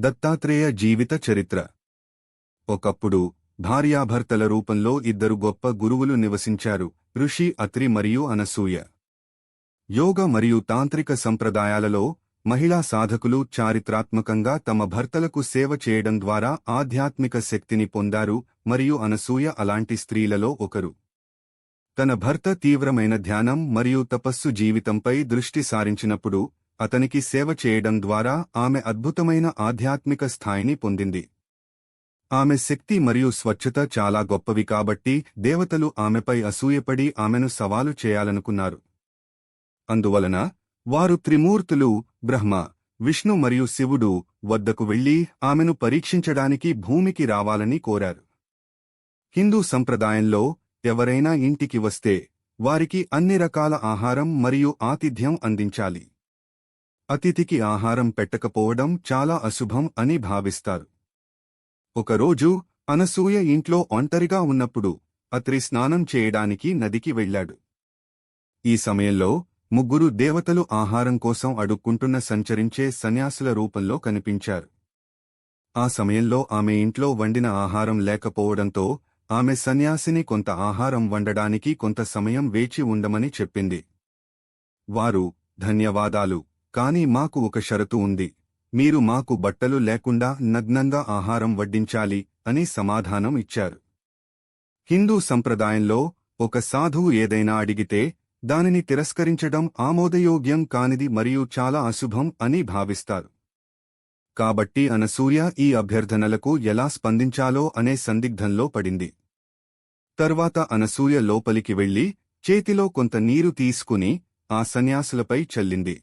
దత్తాత్రేయ జీవిత చరిత్ర. ఒకప్పుడు భార్యాభర్తల రూపంలో ఇద్దరు గొప్ప గురువులు నివసించారు ఋషి అత్రి మరియు అనసూయ. యోగ మరియు తాంత్రిక సంప్రదాయాలలో మహిళా సాధకులు చారిత్రాత్మకంగా తమ భర్తలకు సేవ చేయడం ద్వారా ఆధ్యాత్మిక శక్తిని పొందారు మరియు అనసూయ అలాంటి స్త్రీలలో ఒకరు. తన భర్త తీవ్రమైన ధ్యానం మరియు తపస్సు జీవితంపై దృష్టి సారించినప్పుడు అతనికి సేవ చేయడం ద్వారా ఆమె అద్భుతమైన ఆధ్యాత్మిక స్థాయిని పొందింది. ఆమె శక్తి మరియు స్వచ్ఛత చాలా గొప్పవి కాబట్టి దేవతలు ఆమెపై అసూయపడి ఆమెను సవాలు చేయాలనుకున్నారు. అందువలన వారు త్రిమూర్తులు బ్రహ్మ విష్ణు మరియు శివుడు వద్దకు వెళ్ళి ఆమెను పరీక్షించడానికి భూమికి రావాలని కోరారు. హిందూ సంప్రదాయంలో ఎవరైనా ఇంటికి వస్తే వారికి అన్ని రకాల ఆహారం మరియు ఆతిథ్యం అందించాలి. అతిథికి ఆహారం పెట్టకపోవడం చాలా అశుభం అని భావిస్తారు. ఒకరోజు అనసూయ ఇంట్లో ఒంటరిగా ఉన్నప్పుడు అత్రి స్నానం చేయడానికి నదికి వెళ్ళాడు. ఈ సమయంలో ముగ్గురు దేవతలు ఆహారం కోసం అడుక్కుంటున్న సంచరించే సన్యాసుల రూపంలో కనిపించారు. ఆ సమయంలో ఆమె ఇంట్లో వండిన ఆహారం లేకపోవడంతో ఆమె సన్యాసిని కొంత ఆహారం వండడానికి కొంత సమయం వేచి ఉండమని చెప్పింది. వారు ధన్యవాదాలు. కాని మాకు ఒక షరతు ఉంది. మీరు మాకు బట్టలు లేకుండా నగ్నంగా ఆహారం వడ్డించాలి అని సమాధానం ఇచ్చారు. హిందూ సంప్రదాయంలో ఒక సాధువు ఏదైనా అడిగితే దానిని తిరస్కరించడం ఆమోదయోగ్యం కానిది మరియు చాలా అశుభం అని భావిస్తారు. కాబట్టి అనసూయ ఈ అభ్యర్థనలకు ఎలా స్పందించాలో అనే సందిగ్ధంలో పడింది. తర్వాత అనసూయ లోపలికి వెళ్ళి చేతిలో కొంత నీరు తీసుకుని ఆ సన్యాసులపై చల్లింది.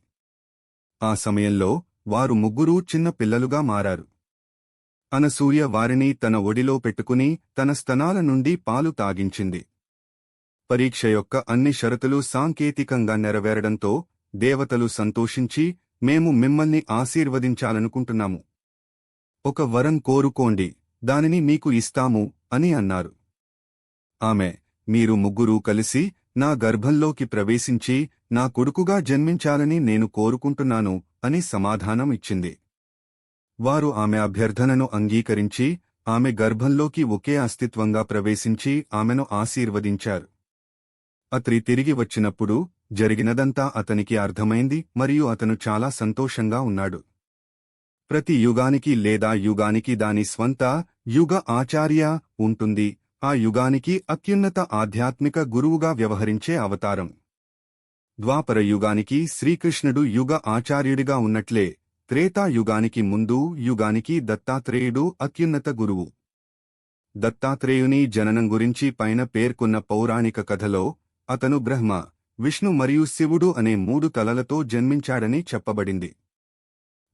ఆ సమయంలో వారు ముగ్గురూ చిన్న పిల్లలుగా మారారు. అనసూయ వారిని తన ఒడిలో పెట్టుకుని తన స్తనాల నుండి పాలు తాగించింది. పరీక్ష యొక్క అన్ని షరతులు సాంకేతికంగా నెరవేరడంతో దేవతలు సంతోషించి మేము మిమ్మల్ని ఆశీర్వదించాలనుకుంటున్నాము. ఒక వరం కోరుకోండి దానిని మీకు ఇస్తాము అని అన్నారు. ఆమె మీరు ముగ్గురూ కలిసి నా గర్భంలోకి ప్రవేశించి నా కొడుకుగా జన్మించాలని నేను కోరుకుంటున్నాను అని సమాధానం ఇచ్చింది. వారు ఆమె అభ్యర్థనను అంగీకరించి ఆమె గర్భంలోకి ఒకే అస్తిత్వంగా ప్రవేశించి ఆమెను ఆశీర్వదించారు. అత్రి తిరిగి వచ్చినప్పుడు జరిగినదంతా అతనికి అర్థమైంది మరియు అతను చాలా సంతోషంగా ఉన్నాడు. ప్రతి యుగానికి లేదా యుగానికి దాని స్వంత యుగ ఆచార్య ఉంటుంది ఆ యుగానికి అత్యున్నత ఆధ్యాత్మిక గురువుగా వ్యవహరించే అవతారం. ద్వాపర యుగానికి శ్రీకృష్ణుడు యుగ ఆచార్యుడిగా ఉన్నట్లే త్రేతాయుగానికి ముందు యుగానికి దత్తాత్రేయుడు అత్యున్నత గురువు. దత్తాత్రేయుని జననం గురించి పైన పేర్కొన్న పౌరాణిక కథలో అతను బ్రహ్మ విష్ణు మరియు శివుడు అనే మూడు తలలతో జన్మించాడని చెప్పబడింది.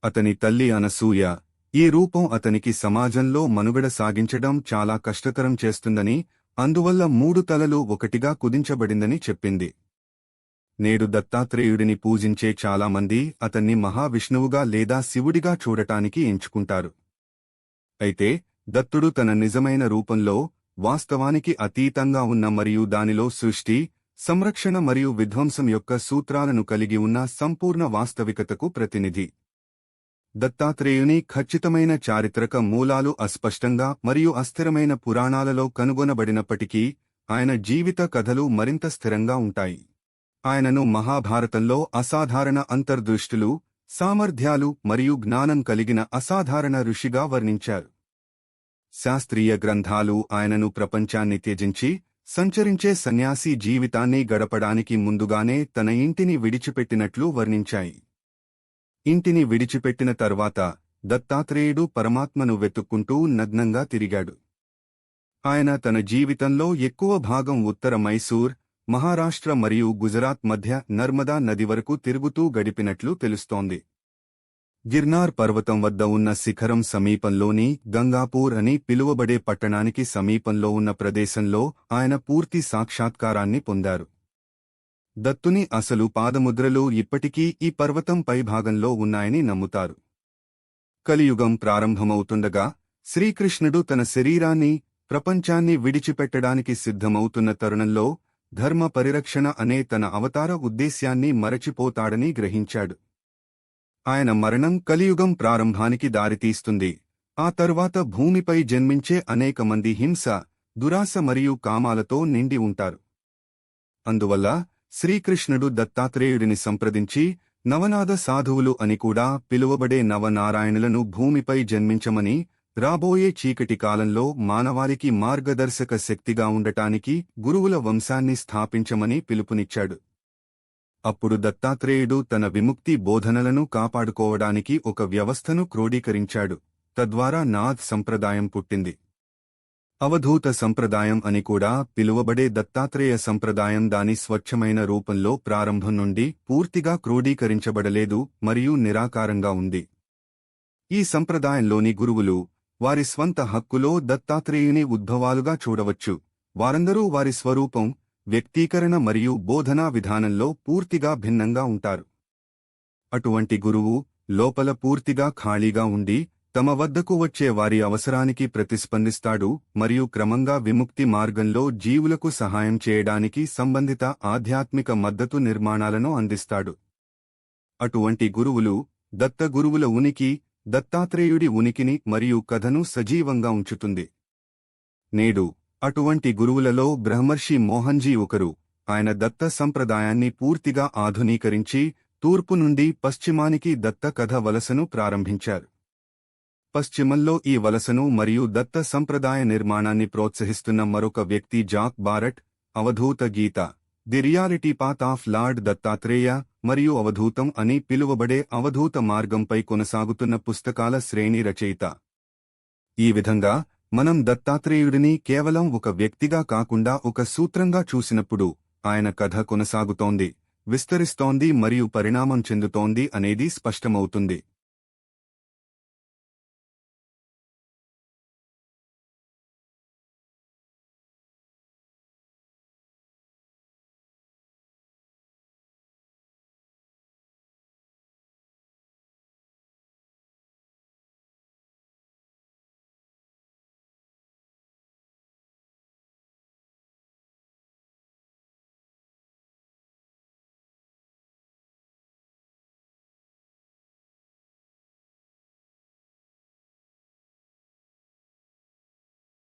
అతని తల్లి అనసూయ ఈ రూపం అతనికి సమాజంలో మనుగడ సాగించడం చాలా కష్టతరం చేస్తుందని అందువల్ల మూడు తలలు ఒకటిగా కుదించబడిందని చెప్పింది. నేడు దత్తాత్రేయుడిని పూజించే చాలామంది అతన్ని మహావిష్ణువుగా లేదా శివుడిగా చూడటానికి ఎంచుకుంటారు. అయితే దత్తుడు తన నిజమైన రూపంలో వాస్తవానికి అతీతంగా ఉన్న మరియు దానిలో సృష్టి సంరక్షణ మరియు విధ్వంసం యొక్క సూత్రాలను కలిగి ఉన్న సంపూర్ణ వాస్తవికతకు ప్రతినిధి. దత్తాత్రేయుని ఖచ్చితమైన చారిత్రక మూలాలు అస్పష్టంగా మరియు అస్థిరమైన పురాణాలలో కనుగొనబడినప్పటికీ ఆయన జీవిత కథలు మరింత స్థిరంగా ఉంటాయి. ఆయనను మహాభారతంలో అసాధారణ అంతర్దృష్టులు సామర్థ్యాలు మరియు జ్ఞానం కలిగిన అసాధారణ ఋషిగా వర్ణించారు. శాస్త్రీయ గ్రంథాలు ఆయనను ప్రపంచాన్ని త్యజించి సంచరించే సన్యాసి జీవితాన్ని గడపడానికి ముందుగానే తన ఇంటిని విడిచిపెట్టినట్లు వర్ణించాయి. ఇంటిని విడిచిపెట్టిన తర్వాత దత్తాత్రేయుడు పరమాత్మను వెతుక్కుంటూ నగ్నంగా తిరిగాడు. ఆయన తన జీవితంలో ఎక్కువ భాగం ఉత్తర మైసూర్ మహారాష్ట్ర మరియు గుజరాత్ మధ్య నర్మదా నది వరకు తిరుగుతూ గడిపినట్లు తెలుస్తోంది. గిర్నార్ పర్వతం వద్ద ఉన్న శిఖరం సమీపంలోని గంగాపూర్ అని పిలువబడే పట్టణానికి సమీపంలో ఉన్న ప్రదేశంలో ఆయన పూర్తి సాక్షాత్కారాన్ని పొందారు. దత్తుని అసలు పాదముద్రలు ఇప్పటికీ ఈ పర్వతం పైభాగంలో ఉన్నాయని నమ్ముతారు. కలియుగం ప్రారంభమవుతుండగా శ్రీకృష్ణుడు తన శరీరాన్ని ప్రపంచాన్ని విడిచిపెట్టడానికి సిద్ధమవుతున్న తరుణంలో ధర్మ పరిరక్షణ అనే తన అవతార ఉద్దేశ్యాన్ని మరచిపోతాడని గ్రహించాడు. ఆయన మరణం కలియుగం ప్రారంభానికి దారితీస్తుంది. ఆ తరువాత భూమిపై జన్మించే అనేక మంది హింస దురాశ మరియు కామాలతో నిండి ఉంటారు. అందువల్ల శ్రీకృష్ణుడు దత్తాత్రేయుడిని సంప్రదించి నవనాద సాధువులు అని కూడా పిలువబడే నవనారాయణులను భూమిపై జన్మించమని రాబోయే చీకటి కాలంలో మానవాళికి మార్గదర్శక శక్తిగా ఉండటానికి గురువుల వంశాన్ని స్థాపించమని పిలుపునిచ్చాడు. అప్పుడు దత్తాత్రేయుడు తన విముక్తి బోధనలను కాపాడుకోవడానికి ఒక వ్యవస్థను క్రోడీకరించాడు. తద్వారా నాథ్ సంప్రదాయం పుట్టింది. అవధూత సంప్రదాయం అని కూడా పిలువబడే దత్తాత్రేయ సంప్రదాయం దాని స్వచ్ఛమైన రూపంలో ప్రారంభం నుండి పూర్తిగా క్రోడీకరించబడలేదు మరియు నిరాకారంగా ఉంది. ఈ సంప్రదాయంలోని గురువులు వారి స్వంత హక్కులో దత్తాత్రేయుని ఉద్భవాలుగా చూడవచ్చు. వారందరూ వారి స్వరూపం వ్యక్తీకరణ మరియు బోధనా విధానంలో పూర్తిగా భిన్నంగా ఉంటారు. అటువంటి గురువు లోపల పూర్తిగా ఖాళీగా ఉండి తమ వద్దకు వచ్చే వారి అవసరానికి ప్రతిస్పందిస్తాడు మరియు క్రమంగా విముక్తి మార్గంలో జీవులకు సహాయం చేయడానికి సంబంధిత ఆధ్యాత్మిక మద్దతు నిర్మాణాలను అందిస్తాడు. అటువంటి గురువులు దత్త గురువుల ఉనికి దత్తాత్రేయుడి ఉనికిని మరియు కథను సజీవంగా ఉంచుతుంది. నేడు అటువంటి గురువులలో బ్రహ్మర్షి మోహన్జీ ఒకరు. ఆయన దత్త సంప్రదాయాన్ని పూర్తిగా ఆధునీకరించి తూర్పు నుండి పశ్చిమానికి దత్త కథ వలసను ప్రారంభించారు. పశ్చిమంలో ఈ వలసను మరియు దత్త సంప్రదాయ నిర్మాణాన్ని ప్రోత్సహిస్తున్న మరొక వ్యక్తి Jack Barrett Avadhuta Gita the reality path of lord Dattatreya మరియు అవధూతం అని పిలువబడే అవధూత మార్గంపై కొనసాగుతున్న పుస్తకాల శ్రేణి రచయిత. ఈ విధంగా మనం దత్తాత్రేయుడిని కేవలం ఒక వ్యక్తిగా కాకుండా ఒక సూత్రంగా చూసినప్పుడు ఆయన కథ కొనసాగుతోంది విస్తరిస్తోంది మరియు పరిణామం చెందుతోంది అనేది స్పష్టమవుతుంది.